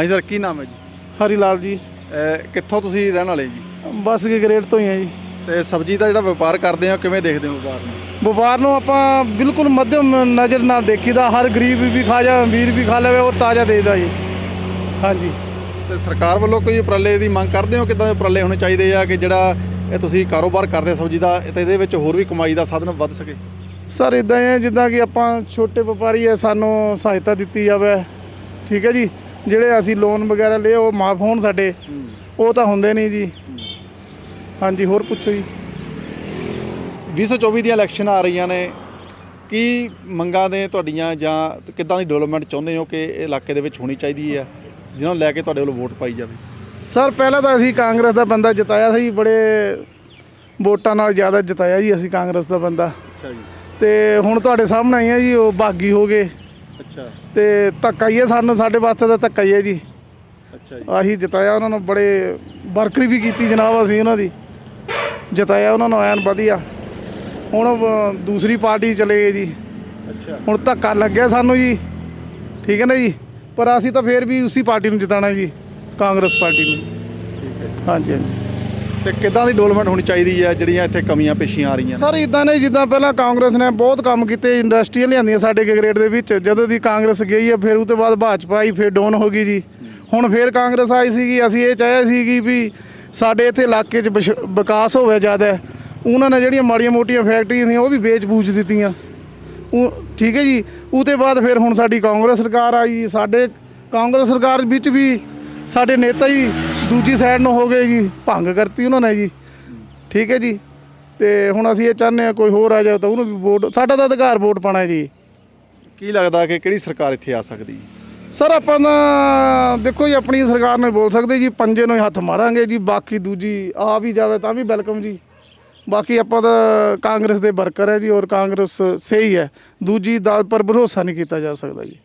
ਹਾਂਜੀ ਸਰ ਕੀ ਨਾਮ ਹੈ ਜੀ? ਹਰੀ ਲਾਲ ਜੀ। ਅਹ ਕਿੱਥੋਂ ਤੁਸੀਂ ਰਹਿਣ ਵਾਲੇ ਜੀ? ਬੱਸ ਕੇ ਗ੍ਰੇਡ ਤੋਂ ਹੀ ਆ ਜੀ। ਤੇ ਸਬਜ਼ੀ ਦਾ ਜਿਹੜਾ ਵਪਾਰ ਕਰਦੇ ਆ ਕਿਵੇਂ ਦੇਖਦੇ ਹੋ ਵਪਾਰ ਨੂੰ? ਵਪਾਰ ਨੂੰ ਆਪਾਂ ਬਿਲਕੁਲ ਮੱਧਮ ਨਜ਼ਰ ਨਾਲ ਦੇਖੀਦਾ। ਹਰ ਗਰੀਬ ਵੀ ਖਾ ਜਾ ਅਮੀਰ ਵੀ ਖਾ ਲਵੇ ਔਰ ਤਾਜ਼ਾ ਦੇਦਾ ਜੀ। ਹਾਂਜੀ। ਤੇ ਸਰਕਾਰ ਵੱਲੋਂ ਕੋਈ ਉਪਰਾਲੇ ਦੀ ਮੰਗ ਕਰਦੇ ਹੋ? ਕਿਦਾਂ ਦੇ ਉਪਰਾਲੇ ਹੋਣੇ ਚਾਹੀਦੇ ਆ ਕਿ ਜਿਹੜਾ ਇਹ ਤੁਸੀਂ ਕਾਰੋਬਾਰ ਕਰਦੇ ਸਬਜ਼ੀ ਦਾ ਤੇ ਇਹਦੇ ਵਿੱਚ ਹੋਰ ਵੀ ਕਮਾਈ ਦਾ ਸਾਧਨ ਵੱਧ ਸਕੇ? ਸਰ ਇਦਾਂ ਹੈ ਜਿੱਦਾਂ ਕਿ ਆਪਾਂ ਛੋਟੇ ਵਪਾਰੀ ਹੈ ਸਾਨੂੰ ਸਹਾਇਤਾ ਦਿੱਤੀ ਜਾਵੇ। ਠੀਕ ਹੈ ਜੀ। ਜਿਹੜੇ ਅਸੀਂ ਲੋਨ ਵਗੈਰਾ ਲਏ ਉਹ ਮਾਫ ਹੋਣ ਸਾਡੇ। ਉਹ ਤਾਂ ਹੁੰਦੇ ਨਹੀਂ ਜੀ। ਹਾਂਜੀ ਹੋਰ ਪੁੱਛੋ ਜੀ। 2024 ਦੀਆਂ ਇਲੈਕਸ਼ਨ ਆ ਰਹੀਆਂ ਨੇ। ਕੀ ਮੰਗਾਂ ਨੇ ਤੁਹਾਡੀਆਂ ਜਾਂ ਕਿੱਦਾਂ ਦੀ ਡਿਵੈਲਪਮੈਂਟ ਚਾਹੁੰਦੇ ਹੋ ਕਿ ਇਹ ਇਲਾਕੇ ਦੇ ਵਿੱਚ ਹੋਣੀ ਚਾਹੀਦੀ ਹੈ ਜਿਹਨਾਂ ਨੂੰ ਲੈ ਕੇ ਤੁਹਾਡੇ ਵੱਲੋਂ ਵੋਟ ਪਾਈ ਜਾਵੇ? ਸਰ ਪਹਿਲਾਂ ਤਾਂ ਅਸੀਂ ਕਾਂਗਰਸ ਦਾ ਬੰਦਾ ਜਿਤਾਇਆ ਸੀ ਬੜੇ ਵੋਟਾਂ ਨਾਲ ਜ਼ਿਆਦਾ ਜਿਤਾਇਆ ਜੀ ਅਸੀਂ ਕਾਂਗਰਸ ਦਾ ਬੰਦਾ। ਅੱਛਾ ਜੀ। ਤੇ ਹੁਣ ਤੁਹਾਡੇ ਸਾਹਮਣੇ ਹੀ ਆ ਜੀ ਉਹ ਬਾਗੀ ਹੋ ਗਏ। ਅੱਛਾ। ਤੇ ਧੱਕਾ ਹੀ ਹੈ ਸਾਨੂੰ ਸਾਡੇ ਵਾਸਤੇ ਤਾਂ ਧੱਕਾ ਹੀ ਹੈ ਜੀ। ਅੱਛਾ ਜੀ। ਆਹੀ ਜਿਤਾਇਆ ਉਹਨਾਂ ਨੂੰ ਬੜੇ ਵਰਕਰੀ ਵੀ ਕੀਤੀ ਜਨਾਬ ਅਸੀਂ ਉਹਨਾਂ ਦੀ। ਜਿਤਾਇਆ ਉਹਨਾਂ ਨੂੰ ਐਨ ਵਧੀਆ। ਹੁਣ ਦੂਸਰੀ ਪਾਰਟੀ ਚਲੇ ਗਏ ਜੀ। ਅੱਛਾ। ਹੁਣ ਧੱਕਾ ਲੱਗਿਆ ਸਾਨੂੰ ਜੀ। ਠੀਕ ਹੈ ਨਾ ਜੀ? ਪਰ ਅਸੀਂ ਤਾਂ ਫੇਰ ਵੀ ਉਸੇ ਪਾਰਟੀ ਨੂੰ ਜਿਤਾਣਾ ਜੀ ਕਾਂਗਰਸ ਪਾਰਟੀ ਨੂੰ। ਠੀਕ ਹੈ ਹਾਂਜੀ ਹਾਂਜੀ। ਤੇ ਕਿੱਦਾਂ ਦੀ ਡਿਵੈਲਪਮੈਂਟ ਹੋਣੀ ਚਾਹੀਦੀ ਹੈ, ਜਿਹੜੀਆਂ ਇੱਥੇ ਕਮੀਆਂ ਪੇਸ਼ੀਆਂ ਆ ਰਹੀਆਂ ਸਰ ਇਦਾਂ ਨੇ ਜਿੱਦਾਂ ਪਹਿਲਾਂ ਕਾਂਗਰਸ ਨੇ ਬਹੁਤ ਕੰਮ ਕੀਤੇ ਇੰਡਸਟਰੀਆਂ ਲਿਆਂਦੀਆਂ ਸਾਡੇ ਗ੍ਰੇਡ ਦੇ ਵਿੱਚ। ਜਦੋਂ ਦੀ ਕਾਂਗਰਸ ਗਈ ਹੈ, ਫਿਰ ਉਹ ਤੋਂ ਬਾਅਦ ਭਾਜਪਾ ਆਈ, ਫਿਰ ਡਾਊਨ ਹੋ ਗਈ ਜੀ। ਹੁਣ ਫਿਰ ਕਾਂਗਰਸ ਆਈ ਸੀਗੀ, ਅਸੀਂ ਇਹ ਚਾਹਿਆ ਸੀਗੀ ਵੀ ਸਾਡੇ ਇੱਥੇ ਇਲਾਕੇ 'ਚ ਵਿਸ਼- ਵਿਕਾਸ ਹੋਵੇ ਜ਼ਿਆਦਾ। ਉਹਨਾਂ ਨੇ ਜਿਹੜੀਆਂ ਮਾੜੀਆਂ ਮੋਟੀਆਂ ਫੈਕਟਰੀਆਂ ਸੀ ਉਹ ਵੀ ਵੇਚ ਬੂਝ ਦਿੱਤੀਆਂ। ਉਹ, ਠੀਕ ਹੈ ਜੀ? ਉਹ ਤੋਂ ਬਾਅਦ ਫਿਰ ਹੁਣ ਸਾਡੀ ਕਾਂਗਰਸ ਸਰਕਾਰ ਆਈ, ਸਾਡੇ ਕਾਂਗਰਸ ਸਰਕਾਰ ਵਿੱਚ ਵੀ ਸਾਡੇ ਨੇਤਾ ਹੀ ਦੂਜੀ ਸਾਈਡ ਨੂੰ ਹੋ ਗਏ ਜੀ ਭੰਗ ਕਰਤੀ ਉਹਨਾਂ ਨੇ ਜੀ। ਠੀਕ ਹੈ ਜੀ। ਤੇ ਹੁਣ ਅਸੀਂ ਇਹ ਚਾਹੁੰਦੇ ਹਾਂ ਕੋਈ ਹੋਰ ਆ ਜਾਵੇ ਤਾਂ ਉਹਨੂੰ ਵੀ ਵੋਟ ਸਾਡਾ ਤਾਂ ਅਧਿਕਾਰ ਵੋਟ ਪਾਣਾ ਜੀ। ਕੀ ਲੱਗਦਾ ਕਿ ਕਿਹੜੀ ਸਰਕਾਰ ਇੱਥੇ ਆ ਸਕਦੀ? ਸਰ ਆਪਾਂ ਤਾਂ ਦੇਖੋ ਜੀ ਆਪਣੀ ਸਰਕਾਰ ਨੂੰ ਬੋਲ ਸਕਦੇ ਜੀ ਪੰਜੇ ਨੂੰ ਹੀ ਹੱਥ ਮਾਰਾਂਗੇ ਜੀ ਬਾਕੀ ਦੂਜੀ ਆ ਵੀ ਜਾਵੇ ਤਾਂ ਵੀ ਵੈਲਕਮ ਜੀ। ਬਾਕੀ ਆਪਾਂ ਤਾਂ ਕਾਂਗਰਸ ਦੇ ਵਰਕਰ ਹੈ ਜੀ ਔਰ ਕਾਂਗਰਸ ਸਹੀ ਹੈ। ਦੂਜੀ ਦਾ ਪਰ ਭਰੋਸਾ ਨਹੀਂ ਕੀਤਾ ਜਾ ਸਕਦਾ ਜੀ।